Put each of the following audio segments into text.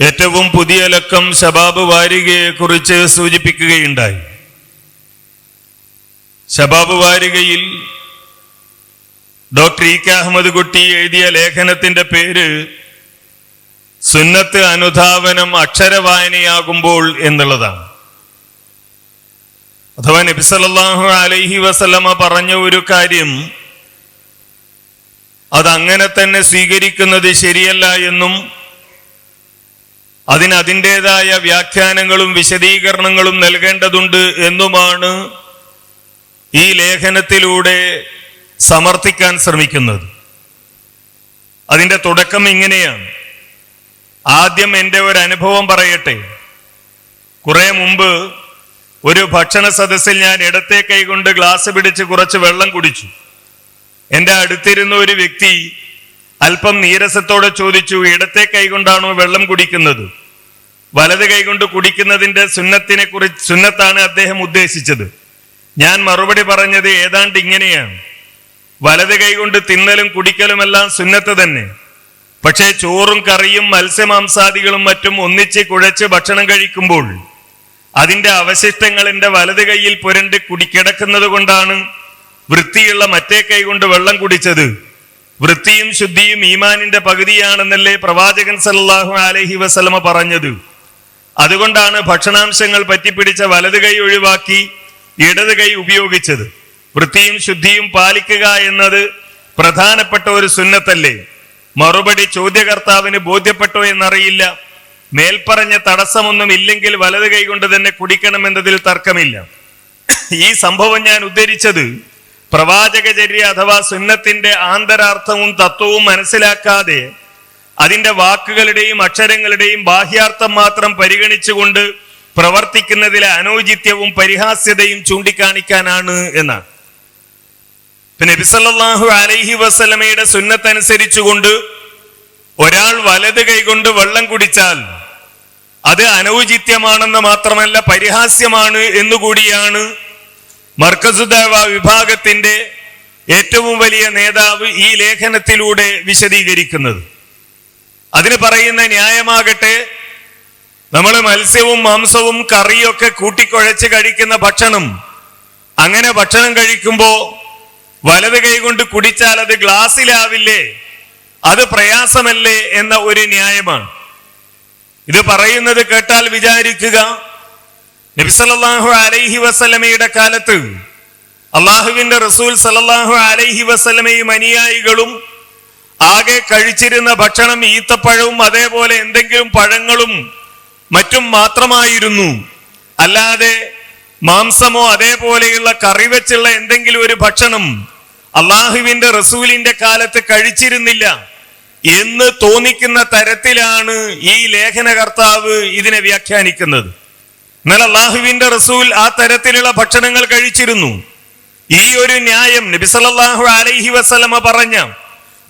ഏറ്റവും പുതിയ ലക്കം ശബാബ് വാരികയെ കുറിച്ച് സൂചിപ്പിക്കുകയുണ്ടായി. Shabab വാരികയിൽ doctor E K Ahammed Kutty എഴുതിയ ലേഖനത്തിന്റെ പേര് സുന്നത്ത് അനുധാവനം അക്ഷരവായനയാകുമ്പോൾ എന്നുള്ളതാണ്. അഥവാ നബിസലല്ലാഹു അലൈഹി വസല്ലമ പറഞ്ഞ ഒരു കാര്യം അതങ്ങനെ തന്നെ സ്വീകരിക്കുന്നത് ശരിയല്ല എന്നും അതിന് അതിന്റെതായ വ്യാഖ്യാനങ്ങളും വിശദീകരണങ്ങളും നൽകേണ്ടതുണ്ട് എന്നുമാണ് ഈ ലേഖനത്തിലൂടെ സമർത്ഥിക്കാൻ ശ്രമിക്കുന്നത്. അതിന്റെ തുടക്കം ഇങ്ങനെയാണ്. ആദ്യം എന്റെ ഒരു അനുഭവം പറയട്ടെ. കുറെ മുമ്പ് ഒരു ഭക്ഷണ സദസ്സിൽ ഞാൻ ഇടത്തെ കൈകൊണ്ട് ഗ്ലാസ് പിടിച്ച് കുറച്ച് വെള്ളം കുടിച്ചു. എന്റെ അടുത്തിരുന്ന ഒരു വ്യക്തി അല്പം നീരസത്തോടെ ചോദിച്ചു ഇടത്തെ കൈകൊണ്ടാണോ വെള്ളം കുടിക്കുന്നത്? വലത് കൈകൊണ്ട് കുടിക്കുന്നതിന്റെ സുന്നത്തിനെ കുറിച്ച് സുന്നത്താണ് അദ്ദേഹം ഉദ്ദേശിച്ചത്. ഞാൻ മറുപടി പറഞ്ഞത് ഏതാണ്ട് ഇങ്ങനെയാണ്. വലത് കൈകൊണ്ട് തിന്നലും കുടിക്കലുമെല്ലാം സുന്നത്ത് തന്നെ. പക്ഷേ ചോറും കറിയും മത്സ്യമാംസാദികളും മറ്റും ഒന്നിച്ച് കുഴച്ച് ഭക്ഷണം കഴിക്കുമ്പോൾ അതിന്റെ അവശിഷ്ടങ്ങൾ എന്റെ വലത് കൈയിൽ പുരണ്ട് കുടി കിടക്കുന്നത് കൊണ്ടാണ് വൃത്തിയുള്ള മറ്റേ കൈ കൊണ്ട് വെള്ളം കുടിച്ചത്. വൃത്തിയും ശുദ്ധിയും ഈമാനിന്റെ പകുതിയാണെന്നല്ലേ പ്രവാചകൻ സല്ലല്ലാഹു അലഹി വസലമ പറഞ്ഞത്. അതുകൊണ്ടാണ് ഭക്ഷണാംശങ്ങൾ പറ്റിപ്പിടിച്ച വലത് കൈ ഒഴിവാക്കി ഇടത് കൈ ഉപയോഗിച്ചത്. വൃത്തിയും ശുദ്ധിയും പാലിക്കുക എന്നത് പ്രധാനപ്പെട്ട ഒരു സുന്നത്തല്ലേ. മറുപടി ചോദ്യകർത്താവിന് ബോധ്യപ്പെട്ടോ എന്നറിയില്ല. മേൽപ്പറഞ്ഞ തടസ്സമൊന്നും ഇല്ലെങ്കിൽ വലത് കൈ കൊണ്ട് തന്നെ കുടിക്കണമെന്നതിൽ തർക്കമില്ല. ഈ സംഭവം ഞാൻ ഉദ്ധരിച്ചത് പ്രവാചകചര്യ അഥവാ സുന്നത്തിന്റെ ആന്തരാർത്ഥവും തത്വവും മനസ്സിലാക്കാതെ അതിന്റെ വാക്കുകളുടെയും അക്ഷരങ്ങളുടെയും ബാഹ്യാർത്ഥം മാത്രം പരിഗണിച്ചുകൊണ്ട് പ്രവർത്തിക്കുന്നതിലെ അനൗചിത്യവും പരിഹാസ്യതയും ചൂണ്ടിക്കാണിക്കാനാണ് എന്നാണ്. പിന്നെ നബിസല്ലാഹു അലൈഹി വസല്ലമയുടെ സുന്നത്തനുസരിച്ചുകൊണ്ട് ഒരാൾ വലത് കൈകൊണ്ട് വെള്ളം കുടിച്ചാൽ അത് അനൗചിത്യമാണെന്ന് മാത്രമല്ല പരിഹാസ്യമാണ് എന്നുകൂടിയാണ് മർക്കസുദേവ വിഭാഗത്തിന്റെ ഏറ്റവും വലിയ നേതാവ് ഈ ലേഖനത്തിലൂടെ വിശദീകരിക്കുന്നത്. അതിന് പറയുന്ന ന്യായമാകട്ടെ നമ്മൾ മത്സ്യവും മാംസവും കറിയൊക്കെ കൂട്ടിക്കുഴച്ച് കഴിക്കുന്ന ഭക്ഷണം അങ്ങനെ ഭക്ഷണം കഴിക്കുമ്പോ വലത് കൈകൊണ്ട് കുടിച്ചാൽ അത് ഗ്ലാസ്സിലാവില്ലേ? അത് പ്രയാസമല്ലേ എന്ന ഒരു ന്യായമാണ്. ഇത് പറയുന്നത് കേട്ടാൽ വിചാരിക്കുക നബിസല്ലാഹു അലൈഹി വസലമയുടെ കാലത്ത് അള്ളാഹുവിന്റെ റസൂൽ സലല്ലാഹു അലൈഹി വസലമയും അനുയായികളും ആകെ കഴിച്ചിരുന്ന ഭക്ഷണം ഈത്തപ്പഴവും അതേപോലെ എന്തെങ്കിലും പഴങ്ങളും മറ്റും മാത്രമായിരുന്നു. അല്ലാതെ മാംസമോ അതേപോലെയുള്ള കറി വെച്ചുള്ള എന്തെങ്കിലും ഒരു ഭക്ഷണം അള്ളാഹുവിന്റെ റസൂലിന്റെ കാലത്ത് കഴിച്ചിരുന്നില്ല. എന്ന് തോന്നിക്കുന്ന തരത്തിലാണ് ഈ ലേഖനകർത്താവ് ഇതിനെ വ്യാഖ്യാനിക്കുന്നത്. എന്നാൽ അള്ളാഹുവിന്റെ റസൂൽ ആ തരത്തിലുള്ള ഭക്ഷണങ്ങൾ കഴിച്ചിരുന്നു. ഈ ഒരു ന്യായം നബി സല്ലല്ലാഹു അലൈഹി വസലമ പറഞ്ഞ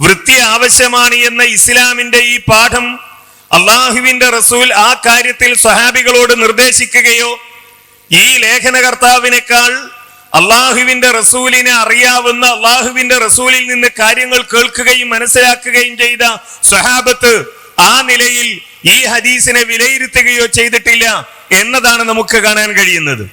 വൃത്തി ആവശ്യമാണ് എന്ന ഇസ്ലാമിന്റെ ഈ പാഠം അള്ളാഹുവിന്റെ റസൂൽ ആ കാര്യത്തിൽ സ്വഹാബികളോട് നിർദ്ദേശിക്കുകയോ ഈ ലേഖനകർത്താവിനേക്കാൾ അള്ളാഹുവിന്റെ റസൂലിനെ അറിയാവുന്ന അള്ളാഹുവിന്റെ റസൂലിൽ നിന്ന് കാര്യങ്ങൾ കേൾക്കുകയും മനസ്സിലാക്കുകയും ചെയ്ത സ്വഹാബത്ത് ആ നിലയിൽ ഈ ഹദീസിനെ വിലയിരുത്തുകയോ ചെയ്തിട്ടില്ല എന്നതാണ് നമുക്ക് കാണാൻ കഴിയുന്നത്.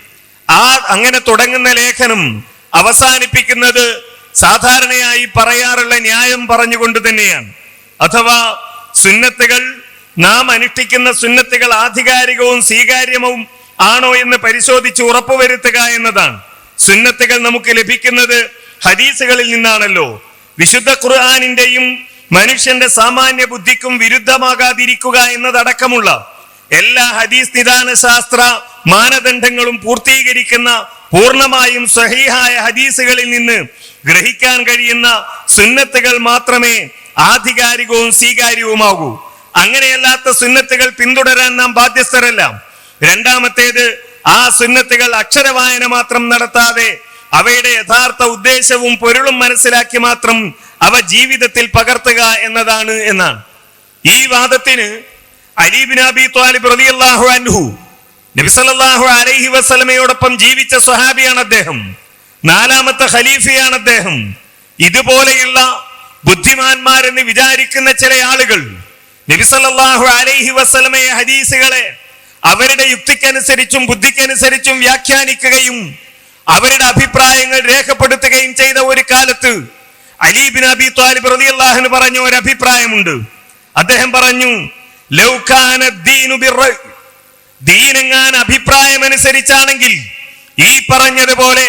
ആ അങ്ങനെ തുടങ്ങുന്ന ലേഖനം അവസാനിപ്പിക്കുന്നത് സാധാരണയായി പറയാറുള്ള ന്യായം പറഞ്ഞുകൊണ്ട് തന്നെയാണ്. അഥവാ സുന്നത്തുകൾ നാം അനുഷ്ഠിക്കുന്ന സുന്നത്തുകൾ ആധികാരികവും സ്വീകാര്യവും ആണോ എന്ന് പരിശോധിച്ച് ഉറപ്പുവരുത്തുക എന്നതാണ്. സുന്നത്തുകൾ നമുക്ക് ലഭിക്കുന്നത് ഹദീസുകളിൽ നിന്നാണല്ലോ. വിശുദ്ധ ഖുർആാനിന്റെയും മനുഷ്യന്റെ സാമാന്യ ബുദ്ധിക്കും വിരുദ്ധമാകാതിരിക്കുക എന്നതടക്കമുള്ള എല്ലാ ഹദീസ് നിദാന ശാസ്ത്ര മാനദണ്ഡങ്ങളും പൂർത്തീകരിക്കുന്ന പൂർണമായും സഹീഹായ ഹദീസുകളിൽ നിന്ന് ഗ്രഹിക്കാൻ കഴിയുന്ന സുന്നത്തുകൾ മാത്രമേ ആധികാരികവും സ്വീകാര്യവുമാകൂ. അങ്ങനെയല്ലാത്ത സുന്നത്തുകൾ പിന്തുടരാൻ നാം ബാധ്യസ്ഥരല്ല. രണ്ടാമത്തേത് ആ സുന്നത്തുകൾ അക്ഷരവായന മാത്രം നടത്താതെ അവയുടെ യഥാർത്ഥ ഉദ്ദേശവും പൊരുളും മനസ്സിലാക്കി മാത്രം അവ ജീവിതത്തിൽ പകർത്തുക എന്നതാണ് എന്നാണ്. ഈ വാദത്തിന് അലീബിൻ അബി ത്വാലിബ് റളിയല്ലാഹു അൻഹു നബിസല്ലാഹു അലൈഹി വസ്ലമയോടൊപ്പം ജീവിച്ച സ്വഹാബിയാണ് അദ്ദേഹം. നാലാമത്തെ ഖലീഫയാണ് അദ്ദേഹം. ഇതുപോലെയുള്ള ബുദ്ധിമാന്മാരെന്ന് വിചാരിക്കുന്ന ചില ആളുകൾ നബി സല്ലല്ലാഹു അലൈഹി വസ്ലമയെ ഹദീസുകളെ അവരുടെ യുക്തിക്കനുസരിച്ചും ബുദ്ധിക്കനുസരിച്ചും വ്യാഖ്യാനിക്കുകയും അവരുടെ അഭിപ്രായങ്ങൾ രേഖപ്പെടുത്തുകയും ചെയ്ത ഒരു കാലത്ത് അലീബിൻ അബി താലിബ് റളിയല്ലാഹു പറഞ്ഞ ഒരു അഭിപ്രായമുണ്ട്. അദ്ദേഹം പറഞ്ഞു ദീനെങ്ങാൻ അഭിപ്രായമനുസരിച്ചാണെങ്കിൽ ഈ പറഞ്ഞതുപോലെ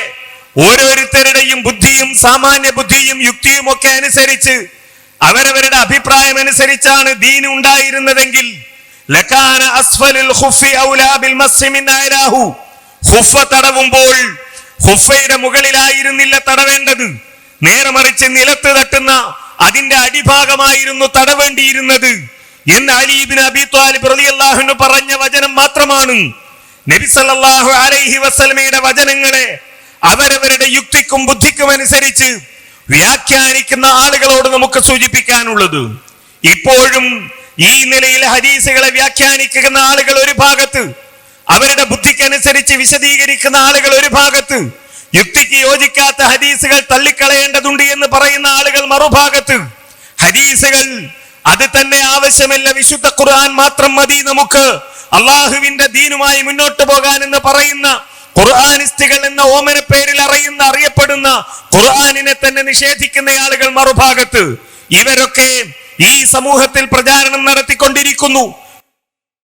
ഓരോരുത്തരുടെയും ബുദ്ധിയും സാമാന്യ ബുദ്ധിയും യുക്തിയും ഒക്കെ അനുസരിച്ച് അവരവരുടെ അഭിപ്രായം അനുസരിച്ചാണ് ദീൻ ഉണ്ടായിരുന്നതെങ്കിൽ ലക്കാന അസ്ഫലുൽ ഖുഫി ഔലാ ബിൽ തടവുമ്പോൾ ഖുഫയുടെ മുകളിലായിരുന്നില്ല തടവേണ്ടത്. നേരെ മറിച്ച് നിലത്ത് തട്ടുന്ന അതിന്റെ അടിഭാഗമായിരുന്നു തടവേണ്ടിയിരുന്നത്. എന്ന് അലീബിൻ അബി ത്വാലിബ് പറഞ്ഞ വചനം മാത്രമാണ്. നബി സല്ലല്ലാഹു അലൈഹി വസല്ലമയുടെ വചനങ്ങളെ അവരവരുടെ യുക്തിക്കും ബുദ്ധിക്കും അനുസരിച്ച് വ്യാഖ്യാനിക്കുന്ന ആളുകളോട് നമുക്ക് സൂചിപ്പിക്കാനുള്ളത്. ഇപ്പോഴും ഈ നിലയിൽ ഹദീസുകളെ വ്യാഖ്യാനിക്കുന്ന ആളുകൾ ഒരു ഭാഗത്ത് അവരുടെ ബുദ്ധിക്കനുസരിച്ച് വിശദീകരിക്കുന്ന ആളുകൾ ഒരു ഭാഗത്ത് യുക്തിക്ക് യോജിക്കാത്ത ഹദീസുകൾ തള്ളിക്കളയേണ്ടതുണ്ട് എന്ന് പറയുന്ന ആളുകൾ മറുഭാഗത്ത്. ഹദീസുകൾ അത് തന്നെ ആവശ്യമില്ല വിശുദ്ധ ഖുർആൻ മാത്രം മതി നമുക്ക്. അള്ളാഹുവിന്റെ ദീനുമായി മുന്നോട്ട് പോകാൻ എന്ന് പറയുന്ന ഖുർആാനിസ്റ്റുകൾ എന്ന ഓമന പേരിൽ അറിയുന്ന അറിയപ്പെടുന്ന ഖുർആാനിനെ തന്നെ നിഷേധിക്കുന്ന ആളുകൾ മറുഭാഗത്ത്. ഇവരൊക്കെ ഈ സമൂഹത്തിൽ പ്രചാരണം നടത്തിക്കൊണ്ടിരിക്കുന്നു.